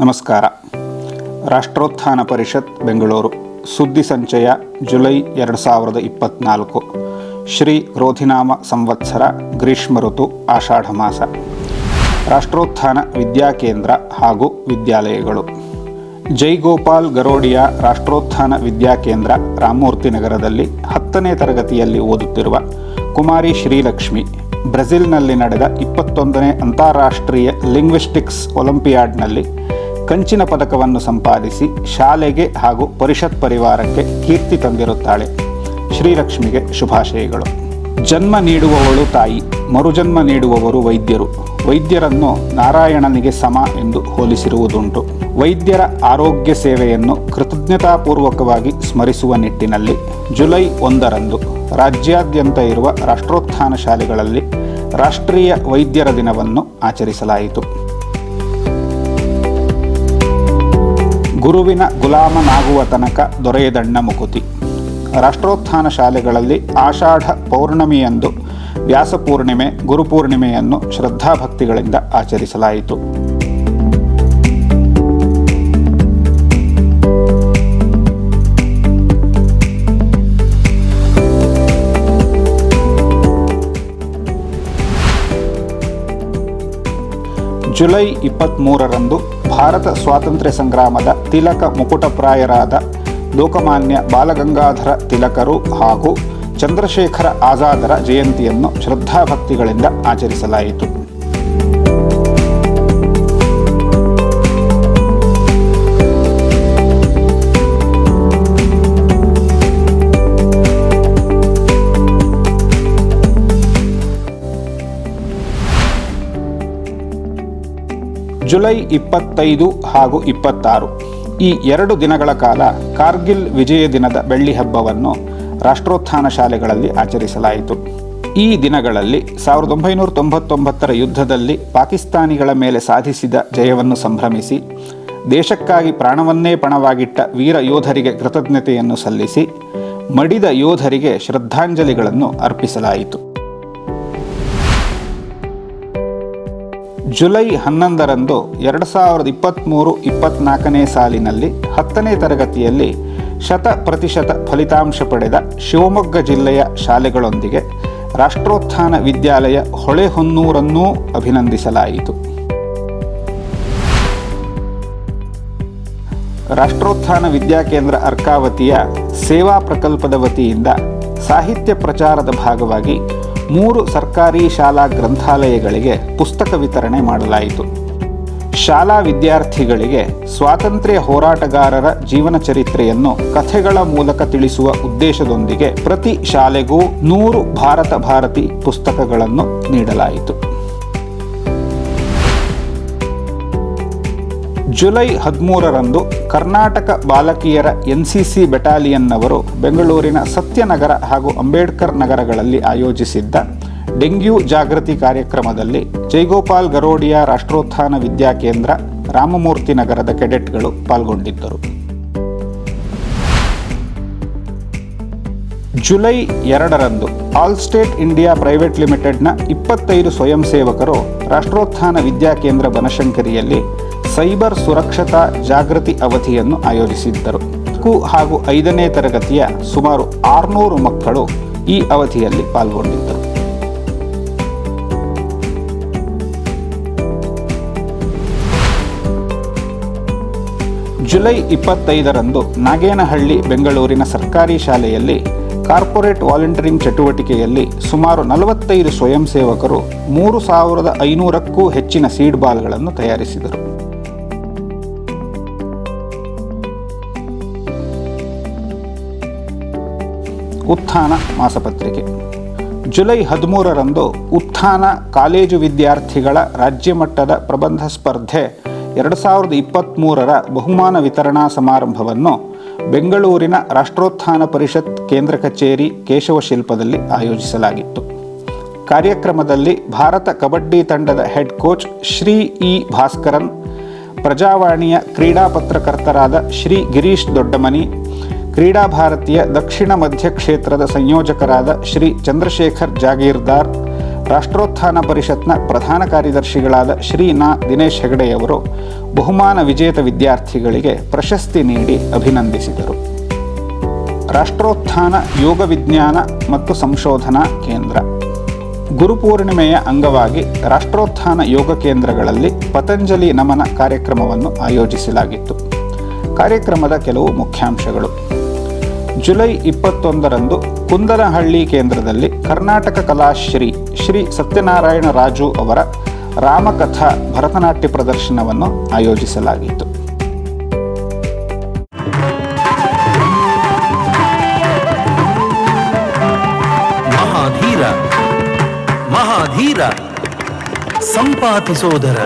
ನಮಸ್ಕಾರ. ರಾಷ್ಟ್ರೋತ್ಥಾನ ಪರಿಷತ್, ಬೆಂಗಳೂರು. ಸುದ್ದಿ ಸಂಚಯ, ಜುಲೈ ಎರಡು ಸಾವಿರದ ಇಪ್ಪತ್ತ್ನಾಲ್ಕು ಶ್ರೀ ರೋಧಿನಾಮ ಸಂವತ್ಸರ, ಗ್ರೀಷ್ಮ ಋತು, ಆಷಾಢ ಮಾಸ. ರಾಷ್ಟ್ರೋತ್ಥಾನ ವಿದ್ಯಾಕೇಂದ್ರ ಹಾಗೂ ವಿದ್ಯಾಲಯಗಳು. ಜೈಗೋಪಾಲ್ ಗರೋಡಿಯಾ ರಾಷ್ಟ್ರೋತ್ಥಾನ ವಿದ್ಯಾಕೇಂದ್ರ ರಾಮಮೂರ್ತಿ ನಗರದಲ್ಲಿ ಹತ್ತನೇ ತರಗತಿಯಲ್ಲಿ ಓದುತ್ತಿರುವ ಕುಮಾರಿ ಶ್ರೀಲಕ್ಷ್ಮಿ, ಬ್ರೆಜಿಲ್ನಲ್ಲಿ ನಡೆದ ಇಪ್ಪತ್ತೊಂದನೇ ಅಂತಾರಾಷ್ಟ್ರೀಯ ಲಿಂಗ್ವಿಸ್ಟಿಕ್ಸ್ ಒಲಿಂಪಿಯಾಡ್ನಲ್ಲಿ ಕಂಚಿನ ಪದಕವನ್ನು ಸಂಪಾದಿಸಿ ಶಾಲೆಗೆ ಹಾಗೂ ಪರಿಷತ್ ಪರಿವಾರಕ್ಕೆ ಕೀರ್ತಿ ತಂದಿರುತ್ತಾಳೆ. ಶ್ರೀಲಕ್ಷ್ಮಿಗೆ ಶುಭಾಶಯಗಳು. ಜನ್ಮ ನೀಡುವವಳು ತಾಯಿ, ಮರುಜನ್ಮ ನೀಡುವವರು ವೈದ್ಯರು. ವೈದ್ಯರನ್ನು ನಾರಾಯಣನಿಗೆ ಸಮ ಎಂದು ಹೋಲಿಸಿರುವುದುಂಟು. ವೈದ್ಯರ ಆರೋಗ್ಯ ಸೇವೆಯನ್ನು ಕೃತಜ್ಞತಾಪೂರ್ವಕವಾಗಿ ಸ್ಮರಿಸುವ ನಿಟ್ಟಿನಲ್ಲಿ ಜುಲೈ ಒಂದರಂದು ರಾಜ್ಯಾದ್ಯಂತ ಇರುವ ರಾಷ್ಟ್ರೋತ್ಥಾನ ಶಾಲೆಗಳಲ್ಲಿ ರಾಷ್ಟ್ರೀಯ ವೈದ್ಯರ ದಿನವನ್ನು ಆಚರಿಸಲಾಯಿತು. ಗುರುವಿನ ಗುಲಾಮನಾಗುವ ತನಕ ದೊರೆಯದಣ್ಣ ಮುಕುತಿ. ರಾಷ್ಟ್ರೋತ್ಥಾನ ಶಾಲೆಗಳಲ್ಲಿ ಆಷಾಢ ಪೌರ್ಣಮಿಯಂದು ವ್ಯಾಸಪೂರ್ಣಿಮೆ ಗುರುಪೂರ್ಣಿಮೆಯನ್ನು ಶ್ರದ್ಧಾಭಕ್ತಿಗಳಿಂದ ಆಚರಿಸಲಾಯಿತು. ಜುಲೈ ಇಪ್ಪತ್ತ್ಮೂರರಂದು ಭಾರತ ಸ್ವಾತಂತ್ರ್ಯ ಸಂಗ್ರಾಮದ ತಿಲಕ ಮುಕುಟಪ್ರಾಯರಾದ ಲೋಕಮಾನ್ಯ ಬಾಲಗಂಗಾಧರ ತಿಲಕರು ಹಾಗೂ ಚಂದ್ರಶೇಖರ ಆಜಾದರ ಜಯಂತಿಯನ್ನು ಶ್ರದ್ಧಾಭಕ್ತಿಗಳಿಂದ ಆಚರಿಸಲಾಯಿತು. ಜುಲೈ ಇಪ್ಪತ್ತೈದು ಹಾಗೂ ಇಪ್ಪತ್ತಾರು. ಈ ಎರಡು ದಿನಗಳ ಕಾಲ ಕಾರ್ಗಿಲ್ ವಿಜಯ ದಿನದ ಬೆಳ್ಳಿ ಹಬ್ಬವನ್ನು ರಾಷ್ಟ್ರೋತ್ಥಾನ ಶಾಲೆಗಳಲ್ಲಿ ಆಚರಿಸಲಾಯಿತು. ಈ ದಿನಗಳಲ್ಲಿ ಸಾವಿರದ ಒಂಬೈನೂರ ತೊಂಬತ್ತೊಂಬತ್ತರ ಯುದ್ಧದಲ್ಲಿ ಪಾಕಿಸ್ತಾನಿಗಳ ಮೇಲೆ ಸಾಧಿಸಿದ ಜಯವನ್ನು ಸಂಭ್ರಮಿಸಿ, ದೇಶಕ್ಕಾಗಿ ಪ್ರಾಣವನ್ನೇ ಪಣವಾಗಿಟ್ಟ ವೀರ ಯೋಧರಿಗೆ ಕೃತಜ್ಞತೆಯನ್ನು ಸಲ್ಲಿಸಿ, ಮಡಿದ ಯೋಧರಿಗೆ ಶ್ರದ್ಧಾಂಜಲಿಗಳನ್ನು ಅರ್ಪಿಸಲಾಯಿತು. ಜುಲೈ ಹನ್ನೊಂದರಂದು ಎರಡು ಸಾವಿರದ ಇಪ್ಪತ್ತ್ಮೂರು ಇಪ್ಪತ್ತ್ನಾಲ್ಕನೇ ಸಾಲಿನಲ್ಲಿ ಹತ್ತನೇ ತರಗತಿಯಲ್ಲಿ ಶತ ಪ್ರತಿಶತ ಫಲಿತಾಂಶ ಪಡೆದ ಶಿವಮೊಗ್ಗ ಜಿಲ್ಲೆಯ ಶಾಲೆಗಳೊಂದಿಗೆ ರಾಷ್ಟ್ರೋತ್ಥಾನ ವಿದ್ಯಾಲಯ ಹೊಳೆಹೊನ್ನೂರನ್ನೂ ಅಭಿನಂದಿಸಲಾಯಿತು. ರಾಷ್ಟ್ರೋತ್ಥಾನ ವಿದ್ಯಾಕೇಂದ್ರ ಅರ್ಕಾವತಿಯ ಸೇವಾ ಪ್ರಕಲ್ಪದ ವತಿಯಿಂದ ಸಾಹಿತ್ಯ ಪ್ರಚಾರದ ಭಾಗವಾಗಿ ಮೂರು ಸರ್ಕಾರಿ ಶಾಲಾ ಗ್ರಂಥಾಲಯಗಳಿಗೆ ಪುಸ್ತಕ ವಿತರಣೆ ಮಾಡಲಾಯಿತು. ಶಾಲಾ ವಿದ್ಯಾರ್ಥಿಗಳಿಗೆ ಸ್ವಾತಂತ್ರ್ಯ ಹೋರಾಟಗಾರರ ಜೀವನ ಚರಿತ್ರೆಯನ್ನು ಕಥೆಗಳ ಮೂಲಕ ತಿಳಿಸುವ ಉದ್ದೇಶದೊಂದಿಗೆ ಪ್ರತಿ ಶಾಲೆಗೂ ನೂರು ಭಾರತ ಭಾರತಿ ಪುಸ್ತಕಗಳನ್ನು ನೀಡಲಾಯಿತು. ಜುಲೈ ಹದಿಮೂರರಂದು ಕರ್ನಾಟಕ ಬಾಲಕಿಯರ ಎನ್ಸಿಸಿ ಬೆಟಾಲಿಯನ್ನವರು ಬೆಂಗಳೂರಿನ ಸತ್ಯನಗರ ಹಾಗೂ ಅಂಬೇಡ್ಕರ್ ನಗರಗಳಲ್ಲಿ ಆಯೋಜಿಸಿದ್ದ ಡೆಂಗ್ಯೂ ಜಾಗೃತಿ ಕಾರ್ಯಕ್ರಮದಲ್ಲಿ ಜೈಗೋಪಾಲ್ ಗರೋಡಿಯಾ ರಾಷ್ಟ್ರೋತ್ಥಾನ ವಿದ್ಯಾಕೇಂದ್ರ ರಾಮಮೂರ್ತಿ ನಗರದ ಕೆಡೆಟ್ಗಳು ಪಾಲ್ಗೊಂಡಿದ್ದರು. ಜುಲೈ ಎರಡರಂದು ಆಲ್ ಸ್ಟೇಟ್ ಇಂಡಿಯಾ ಪ್ರೈವೇಟ್ ಲಿಮಿಟೆಡ್ನ ಇಪ್ಪತ್ತೈದು ಸ್ವಯಂ ಸೇವಕರು ರಾಷ್ಟ್ರೋತ್ಥಾನ ವಿದ್ಯಾಕೇಂದ್ರ ಬನಶಂಕರಿಯಲ್ಲಿ ಸೈಬರ್ ಸುರಕ್ಷತಾ ಜಾಗೃತಿ ಅವಧಿಯನ್ನು ಆಯೋಜಿಸಿದ್ದರು. ಹಾಗೂ ಐದನೇ ತರಗತಿಯ ಸುಮಾರು ಆರುನೂರು ಮಕ್ಕಳು ಈ ಅವಧಿಯಲ್ಲಿ ಪಾಲ್ಗೊಂಡಿದ್ದರು. ಜುಲೈ ಇಪ್ಪತ್ತೈದರಂದು ನಾಗೇನಹಳ್ಳಿ, ಬೆಂಗಳೂರಿನ ಸರ್ಕಾರಿ ಶಾಲೆಯಲ್ಲಿ ಕಾರ್ಪೊರೇಟ್ ವಾಲಂಟಿಯರಿಂಗ್ ಚಟುವಟಿಕೆಯಲ್ಲಿ ಸುಮಾರು ನಲವತ್ತೈದು ಸ್ವಯಂ ಸೇವಕರು ಮೂರು ಸಾವಿರದ ಐನೂರಕ್ಕೂ ಹೆಚ್ಚಿನ ಸೀಡ್ ಬಾಲ್ಗಳನ್ನು ತಯಾರಿಸಿದರು. ಉತ್ಥಾನ ಮಾಸಪತ್ರಿಕೆ. ಜುಲೈ ಹದಿಮೂರರಂದು ಉತ್ಥಾನ ಕಾಲೇಜು ವಿದ್ಯಾರ್ಥಿಗಳ ರಾಜ್ಯ ಮಟ್ಟದ ಪ್ರಬಂಧ ಸ್ಪರ್ಧೆ ಎರಡು ಸಾವಿರದ ಇಪ್ಪತ್ತ್ಮೂರರ ಬಹುಮಾನ ವಿತರಣಾ ಸಮಾರಂಭವನ್ನು ಬೆಂಗಳೂರಿನ ರಾಷ್ಟ್ರೋತ್ಥಾನ ಪರಿಷತ್ ಕೇಂದ್ರ ಕಚೇರಿ ಕೇಶವಶಿಲ್ಪದಲ್ಲಿ ಆಯೋಜಿಸಲಾಗಿತ್ತು. ಕಾರ್ಯಕ್ರಮದಲ್ಲಿ ಭಾರತ ಕಬಡ್ಡಿ ತಂಡದ head coach Shri E Bhaskaran, ಪ್ರಜಾವಾಣಿಯ ಕ್ರೀಡಾ ಪತ್ರಕರ್ತರಾದ ಶ್ರೀ ಗಿರೀಶ್ ದೊಡ್ಡಮನಿ ಕ್ರೀಡಾ ಭಾರತೀಯ ದಕ್ಷಿಣ ಮಧ್ಯ ಕ್ಷೇತ್ರದ ಸಂಯೋಜಕರಾದ ಶ್ರೀ ಚಂದ್ರಶೇಖರ್ ಜಾಗೀರ್ದಾರ್, ರಾಷ್ಟ್ರೋತ್ಥಾನ ಪರಿಷತ್ನ ಪ್ರಧಾನ ಕಾರ್ಯದರ್ಶಿಗಳಾದ ಶ್ರೀ ನಾ ದಿನೇಶ್ ಹೆಗಡೆಯವರು ಬಹುಮಾನ ವಿಜೇತ ವಿದ್ಯಾರ್ಥಿಗಳಿಗೆ ಪ್ರಶಸ್ತಿ ನೀಡಿ ಅಭಿನಂದಿಸಿದರು. ರಾಷ್ಟ್ರೋತ್ಥಾನ ಯೋಗ ವಿಜ್ಞಾನ ಮತ್ತು ಸಂಶೋಧನಾ ಕೇಂದ್ರ. ಗುರುಪೂರ್ಣಿಮೆಯ ಅಂಗವಾಗಿ ರಾಷ್ಟ್ರೋತ್ಥಾನ ಯೋಗ ಕೇಂದ್ರಗಳಲ್ಲಿ ಪತಂಜಲಿ ನಮನ ಕಾರ್ಯಕ್ರಮವನ್ನು ಆಯೋಜಿಸಲಾಗಿತ್ತು. ಕಾರ್ಯಕ್ರಮದ ಕೆಲವು ಮುಖ್ಯಾಂಶಗಳು. ಜುಲೈ ಇಪ್ಪತ್ತೊಂದರಂದು ಕುಂದನಹಳ್ಳಿ ಕೇಂದ್ರದಲ್ಲಿ ಕರ್ನಾಟಕ ಕಲಾಶ್ರೀ ಶ್ರೀ ಸತ್ಯನಾರಾಯಣ ರಾಜು ಅವರ ರಾಮಕಥಾ ಭರತನಾಟ್ಯ ಪ್ರದರ್ಶನವನ್ನು ಆಯೋಜಿಸಲಾಗಿತ್ತು. ಮಹಾಧೀರ ಮಹಾಧೀರ ಸಂಪಾತಿ ಸೋದರ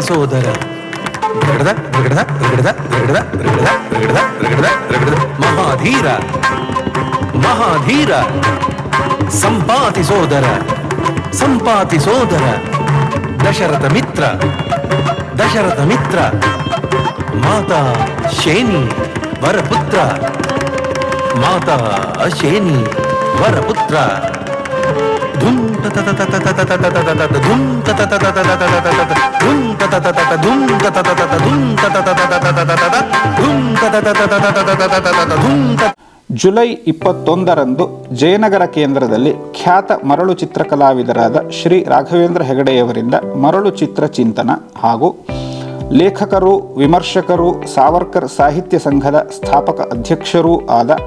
ಸೋದರ ಮಹಾಧೀರ ಮಹಾಧೀರ. ಸಂಪಾತಿ ಸೋದರ ಸಂಪಾತಿ ಸೋದರ. ದಶರಥ ಮಿತ್ರ ದಶರಥ ಮಿತ್ರ. ಮಾತಾ ಶೇನಿ, ವರಪುತ್ರ. ಮಾತಾ ಶೇನಿ ವರಪುತ್ರ. ಧುಂ ಜುಲೈ ಇಪ್ಪತ್ತೊಂದರಂದು ಜಯನಗರ ಕೇಂದ್ರದಲ್ಲಿ ಖ್ಯಾತ ಮರಳು ಚಿತ್ರಕಲಾವಿದರಾದ ಶ್ರೀ ರಾಘವೇಂದ್ರ ಹೆಗಡೆಯವರಿಂದ ಮರಳು ಚಿತ್ರ ಚಿಂತನ ಹಾಗೂ ಲೇಖಕರು, ವಿಮರ್ಶಕರು, ಸಾವರ್ಕರ್ ಸಾಹಿತ್ಯ ಸಂಘದ ಸ್ಥಾಪಕ ಅಧ್ಯಕ್ಷರೂ ಆದ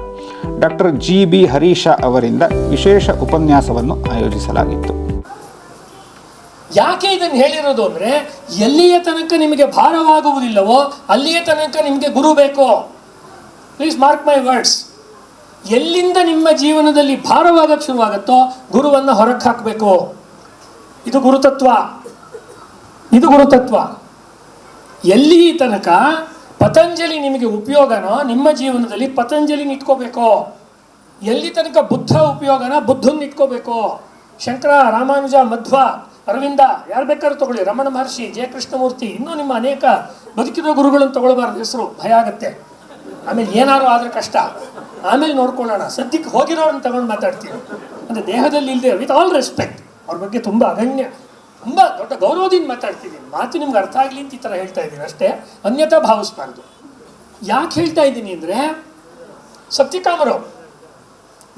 ಡಾಕ್ಟರ್ ಜಿ ಬಿ ಹರೀಶ ಅವರಿಂದ ವಿಶೇಷ ಉಪನ್ಯಾಸವನ್ನು ಆಯೋಜಿಸಲಾಗಿತ್ತು. ಯಾಕೆ ಇದನ್ನು ಹೇಳಿರೋದು ಅಂದ್ರೆ, ಎಲ್ಲಿಯ ತನಕ ನಿಮಗೆ ಭಾರವಾಗುವುದಿಲ್ಲವೋ, ಅಲ್ಲಿಯ ತನಕ ನಿಮಗೆ ಗುರು ಬೇಕೋ? ಪ್ಲೀಸ್ ಮಾರ್ಕ್ ಮೈ ವರ್ಡ್ಸ್ ಎಲ್ಲಿಂದ ನಿಮ್ಮ ಜೀವನದಲ್ಲಿ ಭಾರವಾಗಕ್ಕೆ ಶುರುವಾಗುತ್ತೋ, ಗುರುವನ್ನು ಹೊರಕ್ಕೆ ಹಾಕಬೇಕು. ಇದು ಗುರುತತ್ವ. ಇದು ಗುರುತತ್ವ. ಎಲ್ಲಿ ತನಕ ಪತಂಜಲಿ ನಿಮಗೆ ಉಪಯೋಗನೋ, ನಿಮ್ಮ ಜೀವನದಲ್ಲಿ ಪತಂಜಲಿನ ಇಟ್ಕೋಬೇಕು. ಎಲ್ಲಿ ತನಕ ಬುದ್ಧ ಉಪಯೋಗನ, ಬುದ್ಧನ್ ಇಟ್ಕೋಬೇಕು. ಶಂಕರ, ರಾಮಾನುಜ, ಮಧ್ವ, ಅರವಿಂದ, ಯಾರು ಬೇಕಾದ್ರೂ ತಗೊಳ್ಳಿ. ರಮಣ ಮಹರ್ಷಿ ಜಯ ಕೃಷ್ಣಮೂರ್ತಿ ಇನ್ನೂ ನಿಮ್ಮ ಅನೇಕ ಬದುಕಿರೋ ಗುರುಗಳನ್ನು ತಗೊಳ್ಬಾರ್ದು. ಹೆಸರು ಭಯ ಆಗುತ್ತೆ. ಆಮೇಲೆ ಏನಾದ್ರು ಆದ್ರೆ ಕಷ್ಟ. ಆಮೇಲೆ ನೋಡ್ಕೊಳ್ಳೋಣ. ಸದ್ಯಕ್ಕೆ ಹೋಗಿರೋರನ್ನ ತಗೊಂಡು ಮಾತಾಡ್ತೀನಿ. ಅಂದರೆ ದೇಹದಲ್ಲಿ ಇಲ್ಲದೆ ವಿತ್ ಆಲ್ ರೆಸ್ಪೆಕ್ಟ್ ಅವ್ರ ಬಗ್ಗೆ ತುಂಬ ಅಗಣ್ಯ. ತುಂಬ ದೊಡ್ಡ ಗೌರವದಿಂದ ಮಾತಾಡ್ತಿದ್ದೀನಿ. ಮಾತು ನಿಮ್ಗೆ ಅರ್ಥ ಆಗಲಿ ಅಂತ ಈ ಥರ ಹೇಳ್ತಾ ಇದ್ದೀನಿ ಅಷ್ಟೇ. ಅನ್ಯತಾ ಭಾವಿಸ್ಬಾರ್ದು. ಯಾಕೆ ಹೇಳ್ತಾ ಇದ್ದೀನಿ ಅಂದರೆ, ಸತ್ಯಕಾಮರು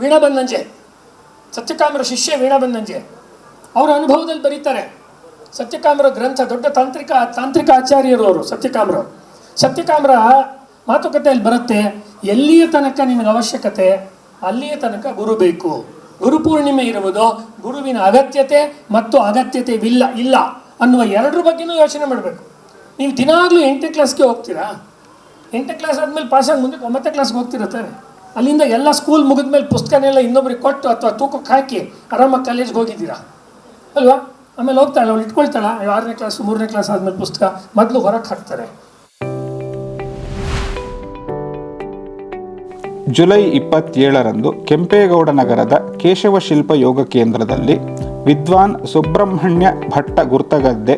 ವೀಣಾ ಬಂದಂಜೆ ಸತ್ಯಕಾಮರ ಶಿಷ್ಯ ವೀಣಾ ಬಂದಂಜೆ ಅವರ ಅನುಭವದಲ್ಲಿ ಬರೀತಾರೆ. ಸತ್ಯಕಾಮರ ಗ್ರಂಥ, ದೊಡ್ಡ ತಾಂತ್ರಿಕ ತಾಂತ್ರಿಕ ಆಚಾರ್ಯರು ಅವರು, ಸತ್ಯಕಾಮರು. ಸತ್ಯಕಾಮರ ಮಾತುಕತೆಯಲ್ಲಿ ಬರುತ್ತೆ, ಎಲ್ಲಿಯ ತನಕ ನಿಮಗೆ ಅವಶ್ಯಕತೆ, ಅಲ್ಲಿಯ ತನಕ ಗುರು ಬೇಕು. ಗುರುಪೂರ್ಣಿಮೆ ಇರುವುದು ಗುರುವಿನ ಅಗತ್ಯತೆ ಮತ್ತು ಅಗತ್ಯತೆವಿಲ್ಲ, ಇಲ್ಲ ಅನ್ನುವ ಎರಡರ ಬಗ್ಗೆನೂ ಯೋಚನೆ ಮಾಡಬೇಕು. ನೀವು ದಿನಾಗಲೂ ಎಂಟನೇ ಕ್ಲಾಸ್ಗೆ ಹೋಗ್ತೀರಾ? ಎಂಟನೇ ಕ್ಲಾಸ್ ಆದಮೇಲೆ ಪಾಸಾಗಿ ಮುಂದೆ ಒಂಬತ್ತನೇ ಕ್ಲಾಸ್ಗೆ ಹೋಗ್ತಿರತ್ತಾರೆ ಅಲ್ಲಿಂದ ಎಲ್ಲ ಸ್ಕೂಲ್ ಮುಗಿದ ಮೇಲೆ ಪುಸ್ತಕನೆಲ್ಲ ಇನ್ನೊಬ್ರಿಗೆ ಕೊಟ್ಟು ಅಥವಾ ತೂಕಕ್ಕೆ ಹಾಕಿ ಆರಾಮಾಗಿ ಕಾಲೇಜ್ಗೆ ಹೋಗಿದ್ದೀರಾ? ಅಲ್ವಾ? ಆಮೇಲೆ ಹೋಗ್ತಾಳೆ, ಅವ್ಳು ಇಟ್ಕೊಳ್ತಾಳೆ, ಆರನೇ ಕ್ಲಾಸ್ ಮೂರನೇ ಕ್ಲಾಸ್ ಆದಮೇಲೆ ಪುಸ್ತಕ, ಮೊದಲು ಹೊರಗೆ ಹಾಕ್ತಾರೆ. ಜುಲೈ ಇಪ್ಪತ್ತೇಳರಂದು ಕೆಂಪೇಗೌಡ ನಗರದ ಕೇಶವ ಶಿಲ್ಪ ಯೋಗ ಕೇಂದ್ರದಲ್ಲಿ ವಿದ್ವಾನ್ ಸುಬ್ರಹ್ಮಣ್ಯ ಭಟ್ಟ ಗುರ್ತಗದ್ದೆ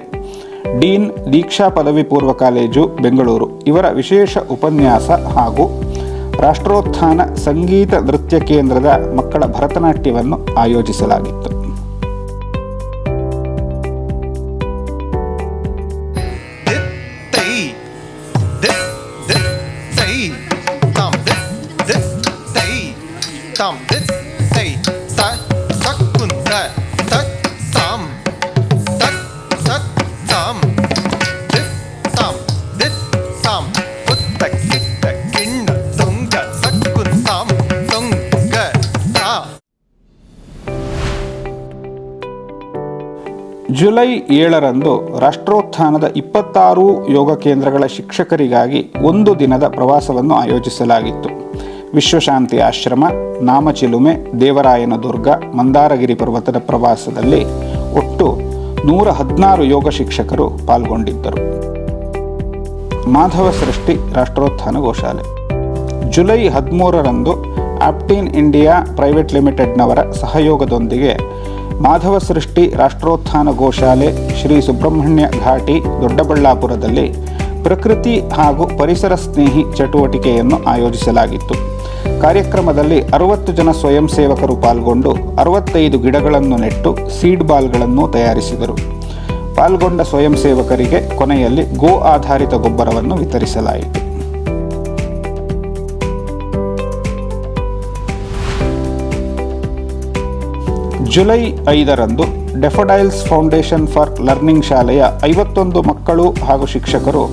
ಡೀನ್ ದೀಕ್ಷಾ ಪದವಿ ಪೂರ್ವ ಕಾಲೇಜು, ಬೆಂಗಳೂರು. ಇವರ ವಿಶೇಷ ಉಪನ್ಯಾಸ ಹಾಗೂ ರಾಷ್ಟ್ರೋತ್ಥಾನ ಸಂಗೀತ ನೃತ್ಯ ಕೇಂದ್ರದ ಮಕ್ಕಳ ಭರತನಾಟ್ಯವನ್ನು ಆಯೋಜಿಸಲಾಗಿತ್ತು. Tam dit hey ta tak kun ta tak tam tak tak tam dit tam dit tam ut, tak, kit, tak, kin, tung, kinna tak, kun, tam tung, ga, ta July ಏಳರಂದು ರಾಷ್ಟ್ರೋತ್ಥಾನದ ಇಪ್ಪತ್ತಾರು ಯೋಗ ಕೇಂದ್ರಗಳ ಶಿಕ್ಷಕರಿಗಾಗಿ ಒಂದು ದಿನದ ಪ್ರವಾಸವನ್ನು ಆಯೋಜಿಸಲಾಗಿತ್ತು ವಿಶ್ವಶಾಂತಿ ಆಶ್ರಮ, ನಾಮಚಿಲುಮೆ, ದೇವರಾಯನ ದುರ್ಗ, ಮಂದಾರಗಿರಿ ಪರ್ವತದ ಪ್ರವಾಸದಲ್ಲಿ ಒಟ್ಟು ನೂರ ಹದಿನಾರು ಯೋಗ ಶಿಕ್ಷಕರು ಪಾಲ್ಗೊಂಡಿದ್ದರು. ಮಾಧವ ಸೃಷ್ಟಿ ರಾಷ್ಟ್ರೋತ್ಥಾನ ಗೋಶಾಲೆ. ಜುಲೈ ಹದಿಮೂರರಂದು ಆಪ್ಟೀನ್ ಇಂಡಿಯಾ ಪ್ರೈವೇಟ್ ಲಿಮಿಟೆಡ್ನವರ ಸಹಯೋಗದೊಂದಿಗೆ ಮಾಧವ ಸೃಷ್ಟಿ ರಾಷ್ಟ್ರೋತ್ಥಾನ ಗೋಶಾಲೆ ಶ್ರೀ ಸುಬ್ರಹ್ಮಣ್ಯ ಘಾಟಿ ದೊಡ್ಡಬಳ್ಳಾಪುರದಲ್ಲಿ ಪ್ರಕೃತಿ ಹಾಗೂ ಪರಿಸರ ಸ್ನೇಹಿ ಚಟುವಟಿಕೆಯನ್ನು ಆಯೋಜಿಸಲಾಗಿತ್ತು. ಕಾರ್ಯಕ್ರಮದಲ್ಲಿ ಅರವತ್ತು ಜನ ಸ್ವಯಂ ಸೇವಕರು ಪಾಲ್ಗೊಂಡು ಅರವತ್ತೈದು ಗಿಡಗಳನ್ನು ನೆಟ್ಟು ಸೀಡ್ ಬಾಲ್ಗಳನ್ನು ತಯಾರಿಸಿದರು. ಪಾಲ್ಗೊಂಡ ಸ್ವಯಂ ಸೇವಕರಿಗೆ ಕೊನೆಯಲ್ಲಿ ಗೋ ಆಧಾರಿತ ಗೊಬ್ಬರವನ್ನು ವಿತರಿಸಲಾಯಿತು. ಜುಲೈ ಐದರಂದು ಡೆಫೊಡೈಲ್ಸ್ ಫೌಂಡೇಶನ್ ಫಾರ್ ಲರ್ನಿಂಗ್ ಶಾಲೆಯ ಐವತ್ತೊಂದು ಮಕ್ಕಳು ಹಾಗೂ ಶಿಕ್ಷಕರು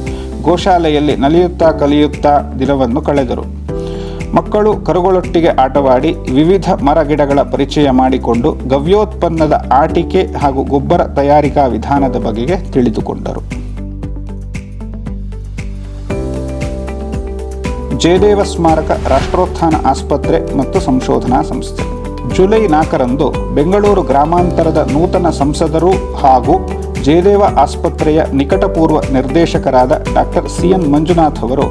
ಗೋಶಾಲೆಯಲ್ಲಿ ನಲಿಯುತ್ತಾ ಕಲಿಯುತ್ತಾ ದಿನವನ್ನು ಕಳೆದರು. ಮಕ್ಕಳು ಕರುಗಳೊಟ್ಟಿಗೆ ಆಟವಾಡಿ ವಿವಿಧ ಮರಗಿಡಗಳ ಪರಿಚಯ ಮಾಡಿಕೊಂಡು ಗವ್ಯೋತ್ಪನ್ನದ ಆಟಿಕೆ ಹಾಗೂ ಗೊಬ್ಬರ ತಯಾರಿಕಾ ವಿಧಾನದ ಬಗೆಗೆ ತಿಳಿದುಕೊಂಡರು. ಜಯದೇವ ಸ್ಮಾರಕ ರಾಷ್ಟ್ರೋತ್ಥಾನ ಆಸ್ಪತ್ರೆ ಮತ್ತು ಸಂಶೋಧನಾ ಸಂಸ್ಥೆ. ಜುಲೈ ನಾಲ್ಕರಂದು ಬೆಂಗಳೂರು ಗ್ರಾಮಾಂತರದ ನೂತನ ಸಂಸದರು ಹಾಗೂ ಜಯದೇವ ಆಸ್ಪತ್ರೆಯ ನಿಕಟಪೂರ್ವ ನಿರ್ದೇಶಕರಾದ ಡಾಕ್ಟರ್ ಸಿ ಎನ್ ಮಂಜುನಾಥ್ ಅವರು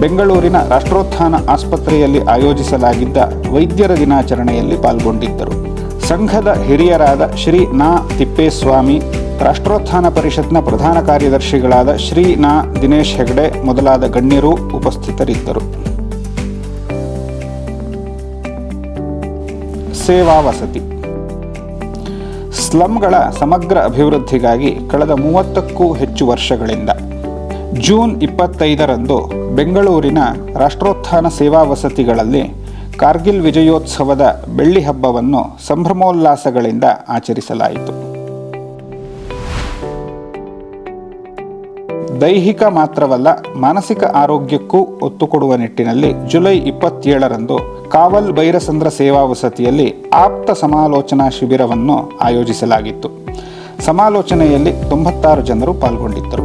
ಬೆಂಗಳೂರಿನ ರಾಷ್ಟ್ರೋತ್ಥಾನ ಆಸ್ಪತ್ರೆಯಲ್ಲಿ ಆಯೋಜಿಸಲಾಗಿದ್ದ ವೈದ್ಯರ ದಿನಾಚರಣೆಯಲ್ಲಿ ಪಾಲ್ಗೊಂಡಿದ್ದರು. ಸಂಘದ ಹಿರಿಯರಾದ ಶ್ರೀ ನಾ ತಿಪ್ಪೇಸ್ವಾಮಿ, ರಾಷ್ಟ್ರೋತ್ಥಾನ ಪರಿಷತ್ನ ಪ್ರಧಾನ ಕಾರ್ಯದರ್ಶಿಗಳಾದ ಶ್ರೀ ನಾ ದಿನೇಶ್ ಹೆಗಡೆ ಮೊದಲಾದ ಗಣ್ಯರು ಉಪಸ್ಥಿತರಿದ್ದರು. ಸೇವಾ ವಸತಿ. ಸ್ಲಂಗಳ ಸಮಗ್ರ ಅಭಿವೃದ್ಧಿಗಾಗಿ ಕಳೆದ ಮೂವತ್ತಕ್ಕೂ ಹೆಚ್ಚು ವರ್ಷಗಳಿಂದ ಜೂನ್ ಇಪ್ಪತ್ತೈದರಂದು ಬೆಂಗಳೂರಿನ ರಾಷ್ಟ್ರೋತ್ಥಾನ ಸೇವಾ ವಸತಿಗಳಲ್ಲಿ ಕಾರ್ಗಿಲ್ ವಿಜಯೋತ್ಸವದ ಬೆಳ್ಳಿ ಹಬ್ಬವನ್ನು ಸಂಭ್ರಮೋಲ್ಲಾಸಗಳಿಂದ ಆಚರಿಸಲಾಯಿತು. ದೈಹಿಕ ಮಾತ್ರವಲ್ಲ ಮಾನಸಿಕ ಆರೋಗ್ಯಕ್ಕೂ ಒತ್ತು ಕೊಡುವ ನಿಟ್ಟಿನಲ್ಲಿ ಜುಲೈ ಇಪ್ಪತ್ತೇಳರಂದು ಕಾವಲ್ ಭೈರಸಂದ್ರ ಸೇವಾ ವಸತಿಯಲ್ಲಿ ಆಪ್ತ ಸಮಾಲೋಚನಾ ಶಿಬಿರವನ್ನು ಆಯೋಜಿಸಲಾಗಿತ್ತು. ಸಮಾಲೋಚನೆಯಲ್ಲಿ ತೊಂಬತ್ತಾರು ಜನರು ಪಾಲ್ಗೊಂಡಿದ್ದರು.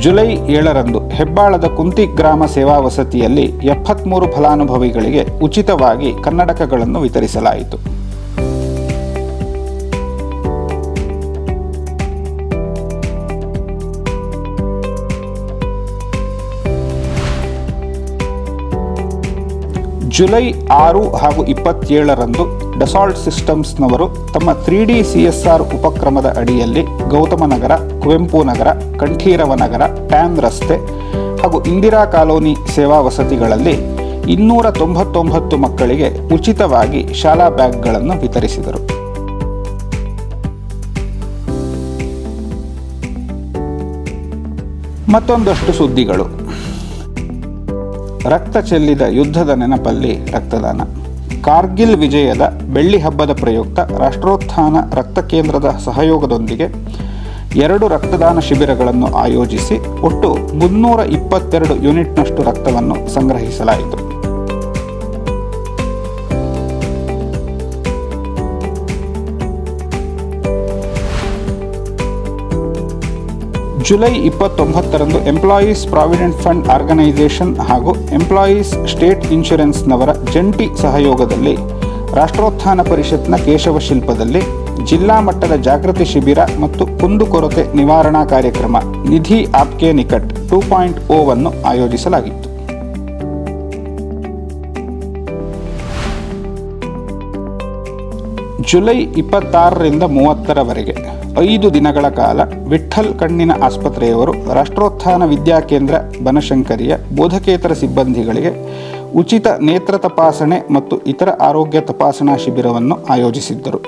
ಜುಲೈ ಏಳರಂದು ಹೆಬ್ಬಾಳದ ಕುಂತಿ ಗ್ರಾಮ ಸೇವಾ ವಸತಿಯಲ್ಲಿ ಎಪ್ಪತ್ಮೂರು ಫಲಾನುಭವಿಗಳಿಗೆ ಉಚಿತವಾಗಿ ಕನ್ನಡಕಗಳನ್ನು ವಿತರಿಸಲಾಯಿತು. ಜುಲೈ ಆರು ಹಾಗೂ ಇಪ್ಪತ್ತೇಳರಂದು ಡಸಾಲ್ಟ್ ಸಿಸ್ಟಮ್ಸ್ನವರು ತಮ್ಮ three D C S R ಉಪಕ್ರಮದ ಅಡಿಯಲ್ಲಿ ಗೌತಮ ನಗರ, ಕುವೆಂಪು ನಗರ, ಕಂಠೀರವ ನಗರ ಟ್ಯಾನ್ ರಸ್ತೆ ಹಾಗೂ ಇಂದಿರಾ ಕಾಲೋನಿ ಸೇವಾ ವಸತಿಗಳಲ್ಲಿ ಇನ್ನೂರ ತೊಂಬತ್ತೊಂಬತ್ತು ಮಕ್ಕಳಿಗೆ ಉಚಿತವಾಗಿ ಶಾಲಾ ಬ್ಯಾಗ್ಗಳನ್ನು ವಿತರಿಸಿದರು. ಮತ್ತೊಂದಷ್ಟು ಸುದ್ದಿಗಳು. ರಕ್ತ ಚೆಲ್ಲಿದ ಯುದ್ಧದ ನೆನಪಲ್ಲಿ ರಕ್ತದಾನ. ಕಾರ್ಗಿಲ್ ವಿಜಯದ ಬೆಳ್ಳಿ ಹಬ್ಬದ ಪ್ರಯುಕ್ತ ರಾಷ್ಟ್ರೋತ್ಥಾನ ರಕ್ತ ಕೇಂದ್ರದ ಸಹಯೋಗದೊಂದಿಗೆ ಎರಡು ರಕ್ತದಾನ ಶಿಬಿರಗಳನ್ನು ಆಯೋಜಿಸಿ ಒಟ್ಟು ಮುನ್ನೂರ ಇಪ್ಪತ್ತೆರಡು ಯೂನಿಟ್ನಷ್ಟು ರಕ್ತವನ್ನು ಸಂಗ್ರಹಿಸಲಾಯಿತು. ಜುಲೈ ಇಪ್ಪತ್ತೊಂಬತ್ತರಂದು ಎಂಪ್ಲಾಯೀಸ್ ಪ್ರಾವಿಡೆಂಟ್ ಫಂಡ್ ಆರ್ಗನೈಸೇಷನ್ ಹಾಗೂ ಎಂಪ್ಲಾಯೀಸ್ ಸ್ಟೇಟ್ ಇನ್ಶೂರೆನ್ಸ್ನವರ ಜಂಟಿ ಸಹಯೋಗದಲ್ಲಿ ರಾಷ್ಟ್ರೋತ್ಥಾನ ಪರಿಷತ್ನ ಕೇಶವ ಶಿಲ್ಪದಲ್ಲಿ ಜಿಲ್ಲಾ ಮಟ್ಟದ ಜಾಗೃತಿ ಶಿಬಿರ ಮತ್ತು ಕುಂದುಕೊರತೆ ನಿವಾರಣಾ ಕಾರ್ಯಕ್ರಮ ನಿಧಿ ಆಪ್ಕೆ ನಿಕಟ್ ಟೂ ಪಾಯಿಂಟ್ ಓವನ್ನು ಆಯೋಜಿಸಲಾಗಿತ್ತು. ಜುಲೈ ಇಪ್ಪತ್ತಾರರಿಂದ ಮೂವತ್ತರವರೆಗೆ ಐದು ದಿನಗಳ ಕಾಲ ವಿಠ್ಠಲ್ ಕಣ್ಣಿನ ಆಸ್ಪತ್ರೆಯವರು ರಾಷ್ಟ್ರೋತ್ಥಾನ ವಿದ್ಯಾಕೇಂದ್ರ ಬನಶಂಕರಿಯ ಬೋಧಕೇತರ ಸಿಬ್ಬಂದಿಗಳಿಗೆ ಉಚಿತ ನೇತ್ರ ತಪಾಸಣೆ ಮತ್ತು ಇತರ ಆರೋಗ್ಯ ತಪಾಸಣಾ ಶಿಬಿರವನ್ನು ಆಯೋಜಿಸಿದ್ದರು.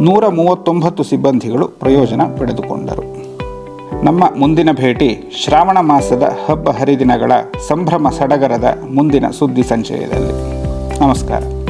ನೂರ ಮೂವತ್ತೊಂಬತ್ತು ಸಿಬ್ಬಂದಿಗಳು ಪ್ರಯೋಜನ ಪಡೆದುಕೊಂಡರು. ನಮ್ಮ ಮುಂದಿನ ಭೇಟಿ ಶ್ರಾವಣ ಮಾಸದ ಹಬ್ಬ ಹರಿದಿನಗಳ ಸಂಭ್ರಮ ಸಡಗರದ ಮುಂದಿನ ಸುದ್ದಿ ಸಂಚಯದಲ್ಲಿ. ನಮಸ್ಕಾರ.